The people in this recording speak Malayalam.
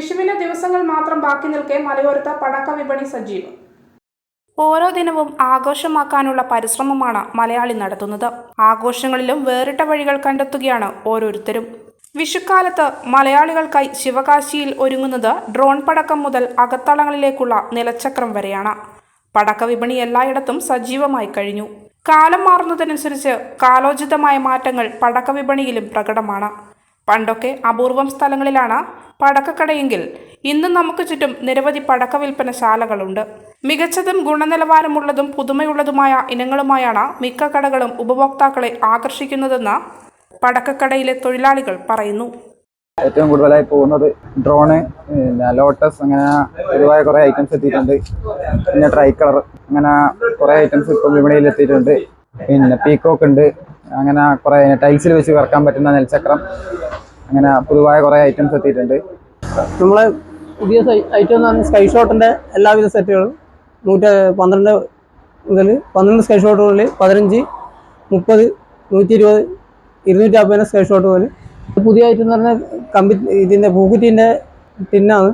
വിഷുവിന് ദിവസങ്ങൾ മാത്രം ബാക്കി നിൽക്കെ മലയോരത്ത് പടക്ക വിപണി സജീവം. ഓരോ ദിനവും ആഘോഷമാക്കാനുള്ള പരിശ്രമമാണ് മലയാളി നടത്തുന്നത്. ആഘോഷങ്ങളിലും വേറിട്ട വഴികൾ കണ്ടെത്തുകയാണ് ഓരോരുത്തരും. വിഷുക്കാലത്ത് മലയാളികൾക്കായി ശിവകാശിയിൽ ഒരുങ്ങുന്നത് ഡ്രോൺ പടക്കം മുതൽ അകത്തളങ്ങളിലേക്കുള്ള നിലച്ചക്രം വരെയാണ്. പടക്ക വിപണി എല്ലായിടത്തും സജീവമായി കഴിഞ്ഞു. കാലം മാറുന്നതനുസരിച്ച് കാലോചിതമായ മാറ്റങ്ങൾ പടക്ക വിപണിയിലും പ്രകടമാണ്. പണ്ടൊക്കെ അപൂർവം സ്ഥലങ്ങളിലാണ് പടക്കക്കടയെങ്കിൽ ഇന്ന് നമുക്ക് ചുറ്റും നിരവധി പടക്ക വിൽപ്പനശാലകളുണ്ട് മികച്ചതും ഗുണനിലവാരമുള്ളതും പുതുമയുള്ളതുമായ ഇനങ്ങളുമായാണ് മിക്ക കടകളും ഉപഭോക്താക്കളെ ആകർഷിക്കുന്നതെന്ന് പടക്കക്കടയിലെ തൊഴിലാളികൾ പറയുന്നു. ഏറ്റവും കൂടുതലായി പോകുന്നത് ഡ്രോണ് പിന്നെ ലോട്ടസ് അങ്ങനെ പൊതുവായ കുറേ ഐറ്റംസ് എത്തിയിട്ടുണ്ട്. പിന്നെ ട്രൈ കളർ അങ്ങനെ കുറേ ഐറ്റംസ് ഇപ്പം വിപണിയിൽ എത്തിയിട്ടുണ്ട്. പിന്നെ പീക്കോക്ക് ഉണ്ട്. അങ്ങനെ കുറേ ടൈൽസിൽ വെച്ച് കറക്കാൻ പറ്റുന്ന നെൽച്ചക്രം അങ്ങനെ പൊതുവായ കുറേ ഐറ്റംസ് എത്തിയിട്ടുണ്ട്. നമ്മളെ പുതിയ ഐറ്റം സ്കൈ ഷോട്ടിന്റെ എല്ലാവിധ സെറ്റുകളും നൂറ്റി പന്ത്രണ്ട് മുതൽ പന്ത്രണ്ട് സ്കൈ ഷോട്ട് മുതൽ പതിനഞ്ച് മുപ്പത് നൂറ്റി ഇരുപത് ഇരുന്നൂറ്റി അമ്പതിന് സ്കൈ ഷോട്ട് മുതൽ പുതിയ ഐറ്റം എന്ന് പറഞ്ഞാൽ കമ്പി ഇതിന്റെ പൂക്കുറ്റീന്റെ ടിന്നാണ്